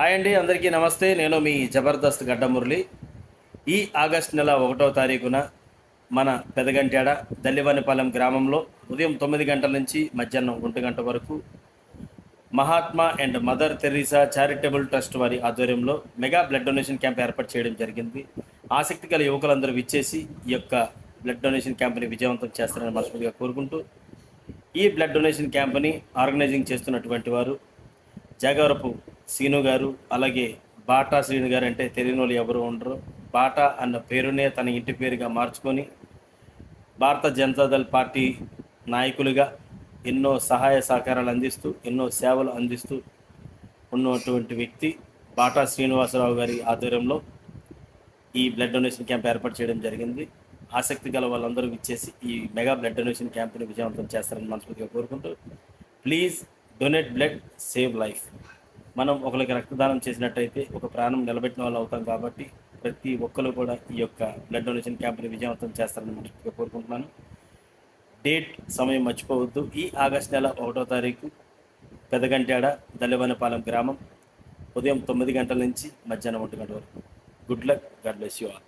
Hi అండి అందరికీ నమస్తే. నేను మీ జబర్దస్త్ గడ్డమురళి ఈ ఆగస్ట్ నెల ఒకటో తారీఖున మన పెదగంట్యాడ దల్లివనిపాలెం గ్రామంలో ఉదయం తొమ్మిది గంటల నుంచి మధ్యాహ్నం ఒంటి గంట వరకు Mahatma and mother Teresa charitable trust వారి ఆధ్వర్యంలో మెగా బ్లడ్ డొనేషన్ క్యాంప్ ఏర్పాటు చేయడం జరిగింది. ఆసక్తి గల యువకులందరూ విచ్చేసి ఈ యొక్క బ్లడ్ డొనేషన్ క్యాంప్ని విజయవంతం చేస్తారని మనస్ఫూర్తిగా కోరుకుంటూ ఈ బ్లడ్ డొనేషన్ క్యాంప్ని ఆర్గనైజింగ్ చేస్తున్నటువంటి వారు జాగవరపు సీను గారు అలాగే బాటా శ్రీను గారు అంటే తెలియని వాళ్ళు ఎవరు ఉండరు. బాటా అన్న పేరునే తన ఇంటి పేరుగా మార్చుకొని భారత జనతాదళ్ పార్టీ నాయకులుగా ఎన్నో సహాయ సహకారాలు అందిస్తూ ఎన్నో సేవలు అందిస్తూ ఉన్నటువంటి వ్యక్తి బాటా శ్రీనివాసరావు గారి ఆధ్వర్యంలో ఈ బ్లడ్ డొనేషన్ క్యాంప్ ఏర్పాటు చేయడం జరిగింది. ఆసక్తి గల వాళ్ళందరూ ఇచ్చేసి ఈ మెగా బ్లడ్ డొనేషన్ క్యాంప్ని విజయవంతం చేస్తారని మనస్ఫూర్తిగా కోరుకుంటూ please donate blood save life. మనం ఒకరికి రక్తదానం చేసినట్టయితే ఒక ప్రాణం నిలబెట్టిన వాళ్ళు అవుతాం కాబట్టి ప్రతి ఒక్కరు కూడా ఈ యొక్క బ్లడ్ డొనేషన్ క్యాంప్ని విజయవంతం చేస్తారని మనస్ఫూర్తిగా కోరుకుంటున్నాను. డేట్ సమయం మర్చిపోవద్దు. ఈ ఆగస్ట్ నెల ఒకటో తారీఖు పెదగంట్యాడ దల్లెవనపాలెం గ్రామం. ఉదయం తొమ్మిది గంటల నుంచి మధ్యాహ్నం ఒంటి గంట వరకు. Good luck God bless you all